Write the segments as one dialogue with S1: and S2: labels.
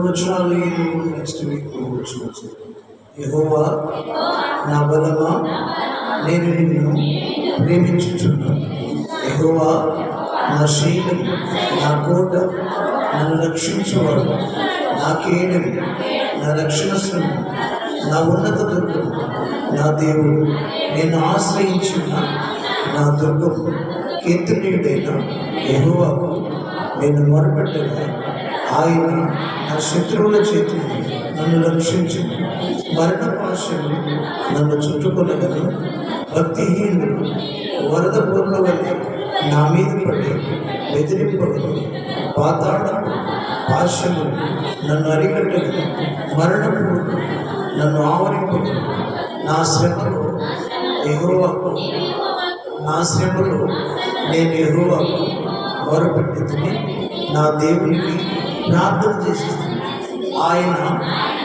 S1: వచనాలు next week చూడొచ్చు యహోవా నా బలమా? నేను నిన్ను ప్రేమించుచున్నాను. యహోవా నా శీలం నా కోట నన్ను రక్షించువాడు. నా కేడం నా రక్షణ నా ఉన్నత దుర్గం నా దేవుడు. నేను ఆశ్రయించిన నా దుర్గం కీర్తనీయుడైన యహోవాకు నేను మొరపెట్టగా ఆయన నా శత్రువుల చేతి నన్ను రక్షించింది మరణ పాశలు నన్ను చుట్టుకొనగలను భక్తిహీనులు వరద పూర్ల వలె నా మీద పడి బెదిరింపగలను పాతాళ పాశలు నన్ను అరికట్టగలను మరణపు నన్ను ఆవరింపగలను నా శ్రమలో ఎగువకు నా శ్రమలో నేను ఎగువకు మొరపెట్టుకుని నా దేవునికి ప్రార్థన చేసి ఆయన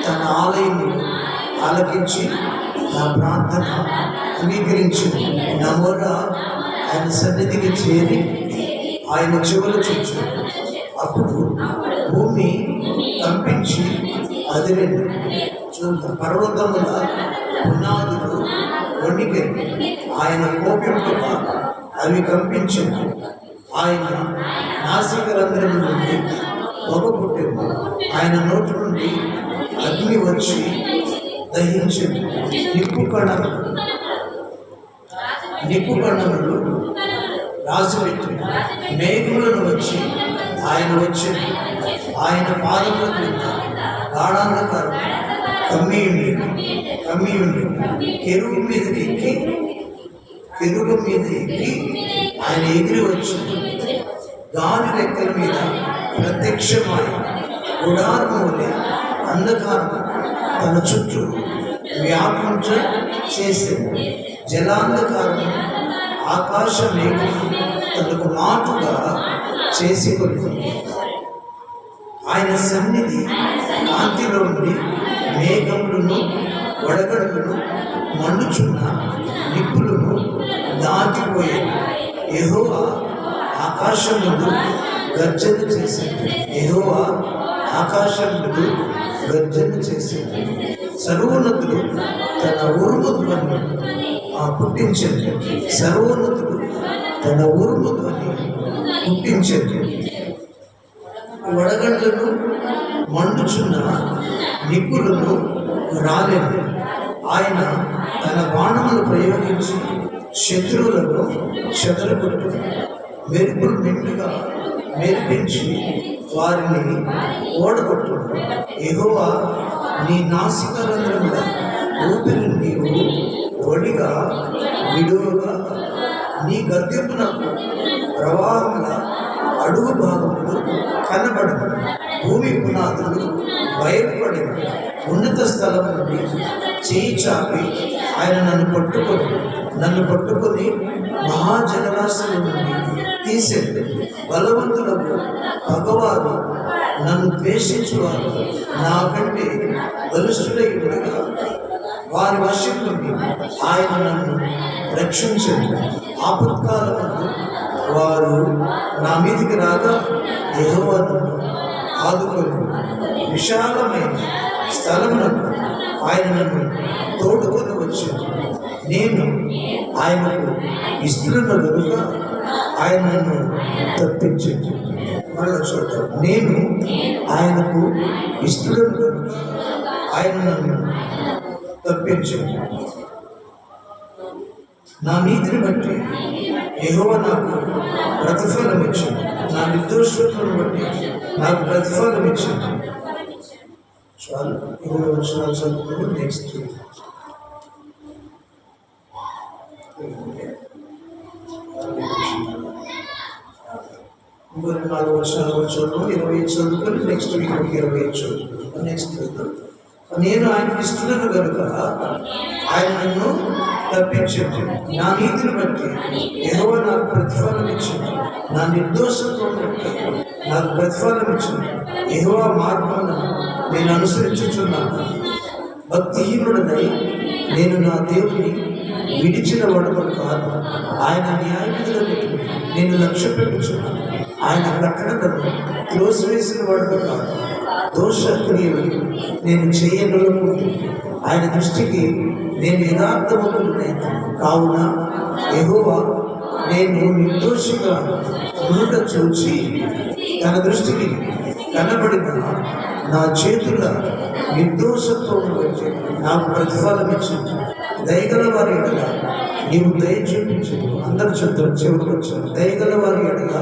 S1: తన ఆలయంలో ఆలకించి నా ప్రార్థన అంగీకరించి నా మొర ఆయన సన్నిధికి చేరి ఆయన చెవులు చూచు అప్పుడు భూమి కంపించి అదిరింది. చూద్దాం. పర్వతముల పునాదులు వణికి ఆయన కోపింపగా అవి కంపించింది ఆయన నాసికరంధ్రం నుండి పొగ పుట్టింది ఆయన నోటి నుండి అగ్ని వచ్చి దహించింది. నిప్పు కణ నిప్పు కణములు రాసిపెట్టింది మేఘములను వచ్చి ఆయన వచ్చింది. ఆయన పాదముల క్రింద గాఢాంధకారం కమ్మి ఉండి కమ్మి ఉండి కెరువు మీదకి ఎక్కి కెరువు మీద ఎక్కి ఆయన ఎగిరి వచ్చింది. గాలి రెక్కల మీద ప్రత్యక్షమై గుడారములే వలె అంధకారం తన చుట్టూ వ్యాపించ చేసింది జలాంధకారం ఆకాశ మేఘము తనకు మాటుగా చేసి కొడుతుంది ఆయన సన్నిధి కాంతిలో ఉండి మేఘములను వడగడులను మండుచున్న నిప్పులను దాటిపోయాయి యెహోవా ఆకాశం గర్జన చేసింది. యెహోవా ఆకాశం గర్జన చేసింది. సర్వోన్నతుడు తన ఉరుము ధ్వని ఆ పుట్టించింది సర్వోన్నతుడు తన ఉరుము పుట్టించండి వడగండ్లను మండుచున్న నిప్పులను రాలేదు ఆయన తన బాణములు ప్రయోగించి శత్రువులను చెదరగొట్టు. మెరుపులు నిండుగా మెరిపించి వారిని ఓడగొట్టు ఎగువ నీ నాసిక రంధ్రముల ఊపిరి నీవు ఒడిగా విడువుగా నీ గద్దెపునకు ప్రవాహముల అడుగు భాగములు కనబడదు భూమి పునాదులు భయపడి ఉన్నత స్థలం నుండి చేయి చాపి ఆయన నన్ను పట్టుకొని నన్ను పట్టుకొని మహాజనరాశుల నుండి తీసేది బలవంతులకు భగవాను నన్ను ద్వేషించువారు నాకంటే బలుష్ఠులై ఉండగా వారి వశం నుండి ఆయన నన్ను రక్షించండి. ఆపత్కాలమందు వారు నా మీదికి రాగా యెహోవా ఆదుకొని విశాలమైన స్థలమునకు ఆయన నన్ను తోడుకొని వచ్చింది నేను ఆయనకు ఇస్తున్న కనుక ఆయన నన్ను తప్పించింది మళ్ళా చూద్దాం. నేను ఆయనకు ఇస్తున్న కనుక ఆయన నన్ను తప్పించింది నా నీతిని బట్టి ఎగువ నాకు ప్రతిఫలం ఇచ్చింది నా నిర్దోషులను బట్టి నాకు ప్రతిఫలం ఇచ్చింది చాలు. ఇరవై వచ్చిన చదువుకుని నెక్స్ట్ ఇంకొక నాలుగు వర్షాలు వచ్చాను ఇరవై చదువుకొని నెక్స్ట్ వీక్ ఇరవై చదువుకుంటాను నెక్స్ట్ నేను ఆయనకి ఇస్తున్నాను కనుక ఆయన నన్ను తప్పించండి. నా నీతిని బట్టి ఎవరో నాకు ప్రతిఫలం ఇచ్చింది. నా నిర్దోషత్వం బట్టి. నాకు ప్రతిఫలం ఇచ్చిన. ఏదో మార్గాన నేను అనుసరించుచున్నాను. భక్తిహీనుడనై నేను నా దేవుని విడిచిన వడకలు కాదు. ఆయన న్యాయవిధుల నేను లక్ష్య పెట్టుచున్నాను ఆయన ప్రకటనను క్లోజ్ వేసిన వడక కాదు. దోష క్రియలు నేను చేయగలకుంటే ఆయన దృష్టికి నేను యథార్థముకునే కావున ఎగువ నేను నిర్దోషిగా నూట చూచి తన దృష్టికి కనబడిన నా చేతుల నిర్దోషత్వంలో నాకు ప్రతిఫలం ఇచ్చింది. దయగల వారి ఎడల నీవు దయ చూపించు. అందరు చెప్తారు చెవులకు వచ్చారు దయగల వారి ఎడల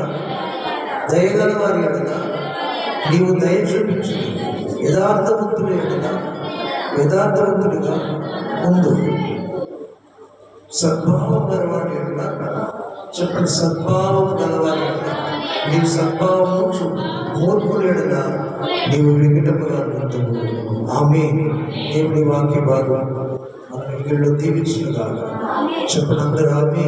S1: దయగల వారి ఎడల నీవు దయ చూపించు. యథార్థవంతుల ఎడల యథార్థవంతుడిగా ముందు సద్భావం గలవారి ఎడల చెప్పండి సద్భావం గలవారి ఎడల. నీ సద్భావము చూపు నీవు వికటముగా ఉంటువు ఆమె దేవుని వాక్య భాగం మన ఇళ్ళు దీవించుగా చెప్పండి ఆమె